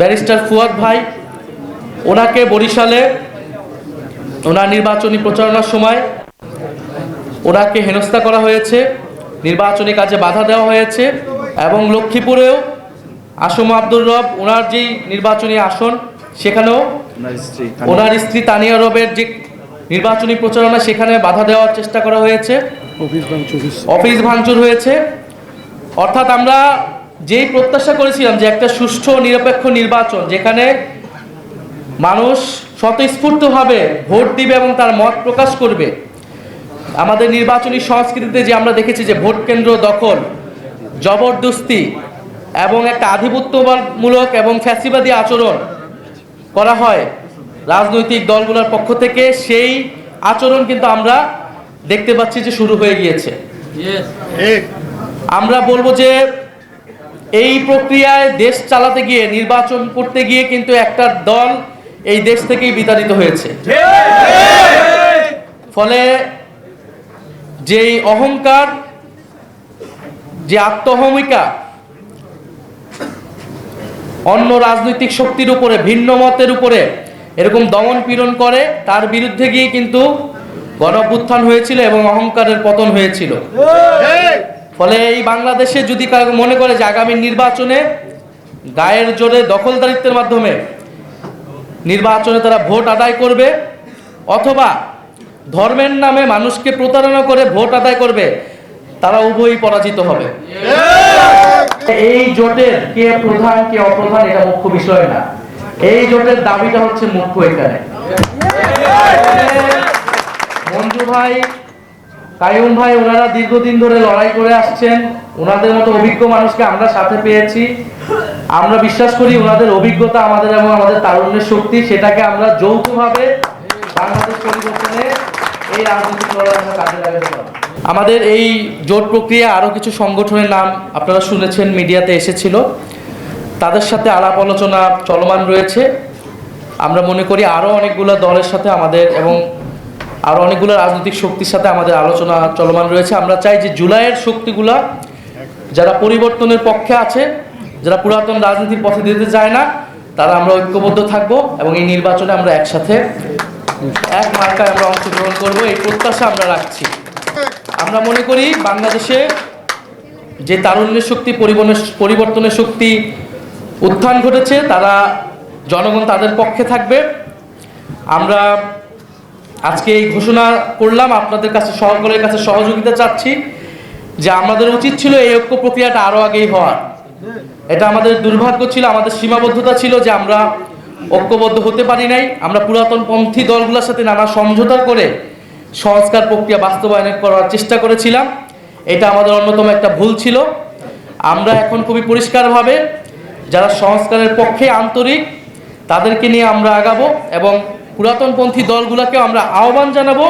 Barrister Fuad ভাই ওনাকে বরিশালে ওনার নির্বাচনী প্রচারণার সময় ওনাকে হেনস্থা করা হয়েছে নির্বাচনী কাজে বাধা দেওয়া হয়েছে এবং লক্ষ্মীপুরেও আসম আব্দুর রব ওনার যেই নির্বাচনী আসন সেখানেও ওনার স্ত্রী তানিয়া রবের যে নির্বাচনী প্রচারণা সেখানে বাধা দেওয়ার চেষ্টা করা হয়েছে। অফিস ভাঙচুর হয়েছে। অর্থাৎ আমরা যেই প্রত্যাশা করেছিলাম যে একটা সুষ্ঠু নিরপেক্ষ নির্বাচন যেখানে মানুষ স্বতঃস্ফূর্তভাবে ভোট দিবে এবং তার মত প্রকাশ করবে আমাদের নির্বাচনী সংস্কৃতিতে যে আমরা দেখেছি যে ভোট কেন্দ্র দখল জবরদস্তি এবং একটা আধিপত্যমূলক এবং ফ্যাসিবাদী আচরণ করা হয় রাজনৈতিক দলগুলোর পক্ষ থেকে সেই আচরণ কিন্তু আমরা দেখতে পাচ্ছি যে শুরু হয়ে গিয়েছে। আমরা বলব যে এই প্রক্রিয়ায় দেশ চালাতে গিয়ে, নির্বাচন করতে গিয়ে কিন্তু একটা দল এই দেশ থেকেই বিতাড়িত হয়েছে। ফলে যেই অহংকার, যে আত্মহমিকা, অন্য রাজনৈতিক শক্তির উপরে, ভিন্ন মতের উপরে এরকম দমন পীড়ন করে, তার বিরুদ্ধে গিয়ে কিন্তু গণভ্যুত্থান হয়েছিল এবং অহংকারের পতন হয়েছিল। ফলে এই বাংলাদেশে যদি মনে করে যে আগামী নির্বাচনে গায়ের জোরে দখলদারিত্বের মাধ্যমে নির্বাচনে তারা ভোট আদায় করবে, অথবা ধর্মের নামে মানুষকে প্রতারণা করে ভোট আদায় করবে, তারা উভয়ই পরাজিত হবে। এই জোটের কে প্রধান, কে অপ্রধান, এটা মুখ্য বিষয় না। এই জোটের দাবিটা হচ্ছে মুখ্য এখানে। মঞ্জু ভাই কায়ুম ভাই ওনারা দীর্ঘদিন ধরে লড়াই করে আসছেন। ওনাদের মতো অভিজ্ঞ মানুষকে আমরা সাথে পেয়েছি। আমরা বিশ্বাস করি ওনাদের অভিজ্ঞতা আমাদের এবং আমাদের তারুণ্যের শক্তি, সেটাকে আমরা যৌথভাবে বাংলাদেশ পরিবর্তনে এই রাজনৈতিক লড়াই কাজে লাগাতে আমাদের এই জোট প্রক্রিয়া আরও কিছু সংগঠনের নাম আপনারা শুনেছেন, মিডিয়াতে এসেছিল। তাদের সাথে আলাপ আলোচনা চলমান রয়েছে। আমরা মনে করি আরও অনেকগুলো দলের সাথে আমাদের এবং আরও অনেকগুলো রাজনৈতিক শক্তির সাথে আমাদের আলোচনা চলমান রয়েছে। আমরা চাই যে জুলাইয়ের শক্তিগুলা যারা পরিবর্তনের পক্ষে আছে, যারা পুরাতন রাজনীতির পথে দিতে চায় না, তারা আমরা ঐক্যবদ্ধ থাকব এবং এই নির্বাচনে আমরা একসাথে এক মার্কায় আমরা অংশগ্রহণ করব। এই প্রত্যাশা আমরা রাখছি। আমরা মনে করি বাংলাদেশে যে তারুণ্যের শক্তি পরিবর্তনের শক্তি উত্থান ঘটেছে, তারা জনগণ তাদের পক্ষে থাকবে। আমরা আজকে এই ঘোষণা করলাম, আপনাদের কাছে সকলের কাছে সহযোগিতা চাচ্ছি যে আমাদের উচিত ছিল এই ঐক্য প্রক্রিয়াটা আরও আগেই হওয়ার। এটা আমাদের দুর্ভাগ্য ছিল, আমাদের সীমাবদ্ধতা ছিল যে আমরা ঐক্যবদ্ধ হতে পারি নাই। আমরা পুরাতন পন্থী দলগুলোর সাথে নানা সমঝোতা করে সংস্কার প্রক্রিয়া বাস্তবায়ন করার চেষ্টা করেছিলাম। এটা আমাদের অন্যতম একটা ভুল ছিল। আমরা এখন খুবই পরিষ্কারভাবে যারা সংস্কারের পক্ষে আন্তরিক, তাদেরকে নিয়ে আমরা আগাবো এবং পুরাতনপন্থী দলগুলোকে আমরা আহ্বান জানাব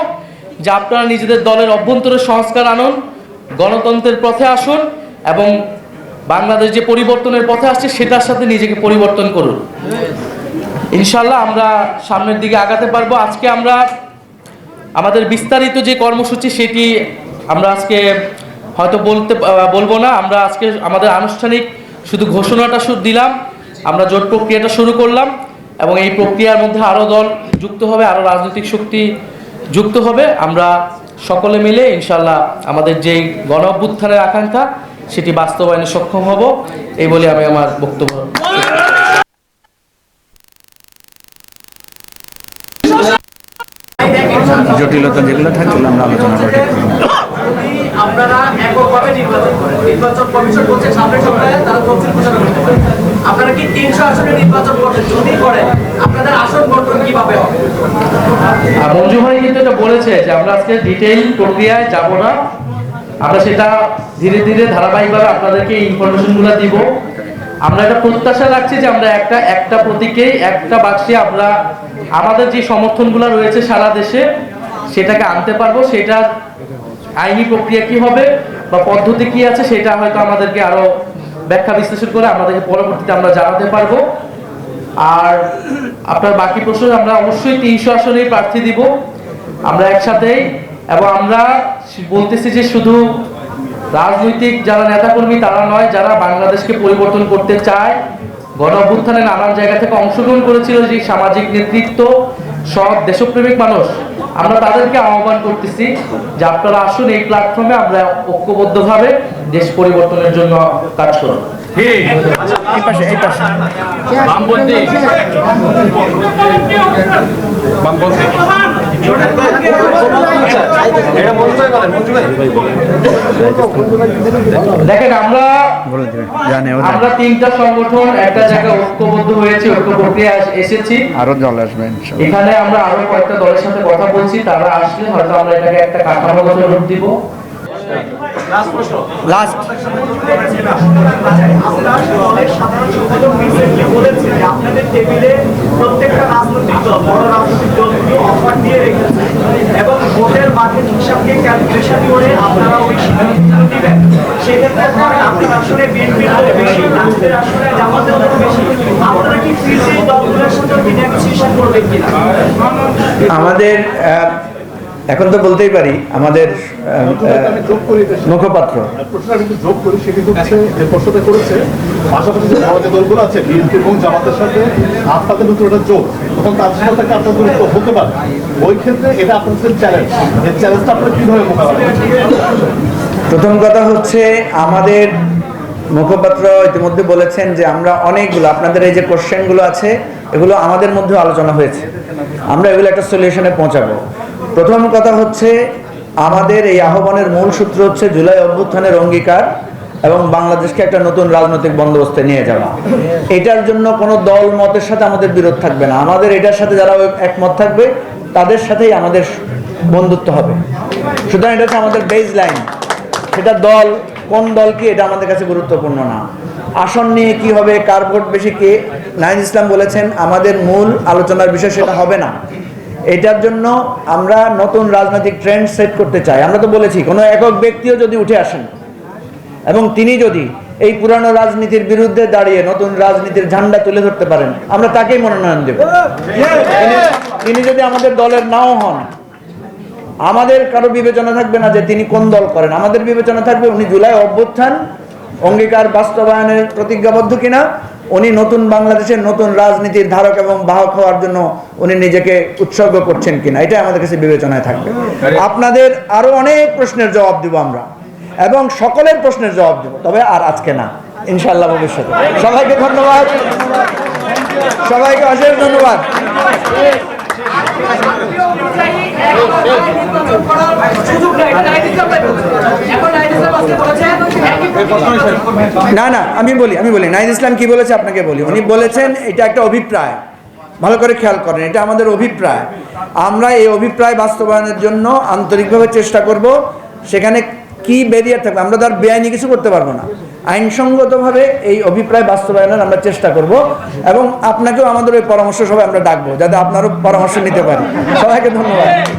যে আপনারা নিজেদের দলের অভ্যন্তরে সংস্কার আনুন, গণতন্ত্রের পথে আসুন এবং বাংলাদেশ যে পরিবর্তনের পথে আসছে সেটার সাথে নিজেকে পরিবর্তন করুন। ইনশাল্লাহ আমরা সামনের দিকে আগাতে পারব। আজকে আমরা আমাদের বিস্তারিত যে কর্মসূচি সেটি আমরা আজকে হয়তো বলতে, বলব না। আমরা আজকে আমাদের আনুষ্ঠানিক শুধু ঘোষণাটা শুধু দিলাম। আমরা জোট প্রক্রিয়াটা শুরু করলাম। এবং এই প্রক্রিয়ার মধ্যে আরও দল যুক্ত হবে আরও রাজনৈতিক শক্তি যুক্ত হবে। আমরা সকলে মিলে ইনশাল্লাহ আমাদের যেই গণ অভ্যুত্থানের আকাঙ্ক্ষা সেটি বাস্তবায়নে সক্ষম হব। এই বলে আমি আমার বক্তব্য জটিলতা যেগুলো থাকে ওগুলো আমরা আলোচনা করে ঠিক করব। যদি আপনারা এককভাবে নির্বাচন নির্বাচন কমিশন বলছে সামনের সপ্তাহে, তারা তফসিল ঘোষণা করতে আপনারা কি তিনশো আসনে নির্বাচন যদি আপনাদের আসন বন্টন কীভাবে হবে? মঞ্জু ভাই কিন্তু এটা বলেছে যে আমরা আজকে ডিটেইল প্রক্রিয়ায় যাব না। আমরা সেটা ধীরে ধীরে ধারাবাহিকভাবে আপনাদেরকে দিব। আমরা একটা প্রত্যাশা রাখছি যে আমরা একটা একটা প্রতীকেই, একটা বাক্সে আমরা আমাদের যে সমর্থনগুলো রয়েছে সারা দেশে, সেটাকে আনতে পারব। সেটার আইনি প্রক্রিয়া কি হবে? বা পদ্ধতি কি আছে সেটা হয়তো আমাদেরকে আরও ব্যাখ্যা বিশ্লেষণ করে আমাদেরকে পরবর্তীতে আমরা জানাতে পারব। আর আপনার বাকি প্রশ্ন আমরা অবশ্যই তিনশো আসনেই প্রার্থী দিব। আমরা একসাথেই এবং আমরা বলতেছি যে শুধু রাজনৈতিক যারা নেতাকর্মী তারা নয়, যারা বাংলাদেশকে পরিবর্তন করতে চায় গণ নানান জায়গা থেকে অংশগ্রহণ করেছিল যে সামাজিক নেতৃত্ব সব দেশপ্রেমিক মানুষ আমরা তাদেরকে আহ্বান করতেছি যে আপনারা আসুন এই প্ল্যাটফর্মে আমরা ঐক্যবদ্ধভাবে দেশ পরিবর্তনের জন্য কাজ করুন বামপন্থী বামপন্থী এই পাশে। দেখেন আমরা আমরা তিনটা সংগঠন একটা জায়গায় ঐক্যবদ্ধ হয়েছি ঐক্য প্রক্রিয়া এসেছি। আরও জল আসবে এখানে আমরা আরও কয়েকটা দলের সাথে কথা বলছি তারা আসলে হয়তো আমরা এটাকে একটা কাঠামোগত রূপ দিব। লাস্ট আপনার সাধারণ সম্পাদক recently বলেছে আপনাদের টেবিলে প্রত্যেকটা রাজনৈতিক দল বড় রাজনৈতিক দলগুলো অফার দিয়ে রেখেছে এবং ভোটের হিসাবকে ক্যালকুলেশন করে আপনারা ওই সিদ্ধান্তগুলো দিবেন। সেক্ষেত্রে ধরেন আপনার আসলে বিএনপির দল বেশি নাচদের আসলে জামাতের দল বেশি। আপনারা কি দলগুলোর সাথে কি নেগোসিয়েশন করবেন কিনা? আমাদের এখন তো বলতেই পারি আমাদের। মুখপাত্র। পাশাপাশি দলগুলো আছে বিএনপি এবং জামাতের সাথে আপনাদের ভিতরে একটা যোগ। তখন আপনার হতে পারে। ওই ক্ষেত্রে এটা আপনাদের চ্যালেঞ্জ এই চ্যালেঞ্জটা আপনারা প্রথম কথা হচ্ছে, আমাদের মুখপাত্র ইতিমধ্যে বলেছেন যে আমরা অনেকগুলো, আপনাদের এই যে কোশ্চেনগুলো আছে, এগুলো আমাদের মধ্যে আলোচনা হয়েছে। আমরা এগুলো একটা সলিউশনে পৌঁছাবো। প্রথম কথা হচ্ছে, আমাদের এই আহ্বানের মূল সূত্র হচ্ছে জুলাই অভ্যুত্থানের অঙ্গীকার। এবং বাংলাদেশকে একটা নতুন রাজনৈতিক বন্দোবস্তে নিয়ে যাওয়া। এটার জন্য কোনো দল মতের সাথে আমাদের বিরোধ থাকবে না। আমাদের এটার সাথে যারা একমত থাকবে, তাদের সাথেই আমাদের বন্ধুত্ব হবে। সুতরাং এটা হচ্ছে আমাদের বেজ লাইন সেটা দল, কোন দল কি, এটা আমাদের কাছে গুরুত্বপূর্ণ না। আসন নিয়ে কি হবে, কার ভোট বেশি, কে? নাইন ইসলাম বলেছেন, আমাদের মূল আলোচনার বিষয় সেটা হবে না। এটার জন্য আমরা নতুন রাজনৈতিক ট্রেন্ড সেট করতে চাই। আমরা তো বলেছি, কোনো একক ব্যক্তিও যদি উঠে আসেন এবং তিনি যদি এই পুরানো রাজনীতির বিরুদ্ধে দাঁড়িয়ে নতুন রাজনীতির ঝান্ডা তুলে ধরতে পারেন, আমরা তাকেই মনোনয়ন দেব। তিনি- যদি আমাদের দলের নাও হন, আমাদের কারও বিবেচনা থাকবে না যে তিনি কোন দল করেন। আমাদের বিবেচনা থাকবে উনি জুলাই অভ্যুত্থান, অঙ্গীকার বাস্তবায়নের প্রতিজ্ঞাবদ্ধ কিনা, উনি নতুন বাংলাদেশের নতুন রাজনীতির ধারক এবং বাহক হওয়ার জন্য উনি নিজেকে উৎসর্গ করছেন কিনা, এটাই আমাদের কাছে বিবেচনায় থাকবে। আপনাদের আরও অনেক প্রশ্নের জবাব দিব আমরা। এবং সকলের প্রশ্নের জবাব দেব। তবে আর আজকে না ইনশাল্লাহ ভবিষ্যতে। সবাইকে ধন্যবাদ। সবাইকে অশেষ ধন্যবাদ। না না, আমি বলি আমি বলি। নাইদ ইসলাম কি বলেছে আপনাকে বলি? উনি বলেছেন, এটা একটা অভিপ্রায়। ভালো করে খেয়াল করেন, এটা আমাদের অভিপ্রায়। আমরা এই অভিপ্রায় বাস্তবায়নের জন্য আন্তরিকভাবে চেষ্টা করব। সেখানে কি ব্যারিয়ার থাকবে? আমরা তার বেআইনি কিছু করতে পারব না। আইনসঙ্গতভাবে এই অভিপ্রায় বাস্তবায়নের আমরা চেষ্টা করব এবং আপনাকেও আমাদের ওই পরামর্শ সবাই আমরা ডাকবো, যাতে আপনারও পরামর্শ নিতে পারি। সবাইকে ধন্যবাদ।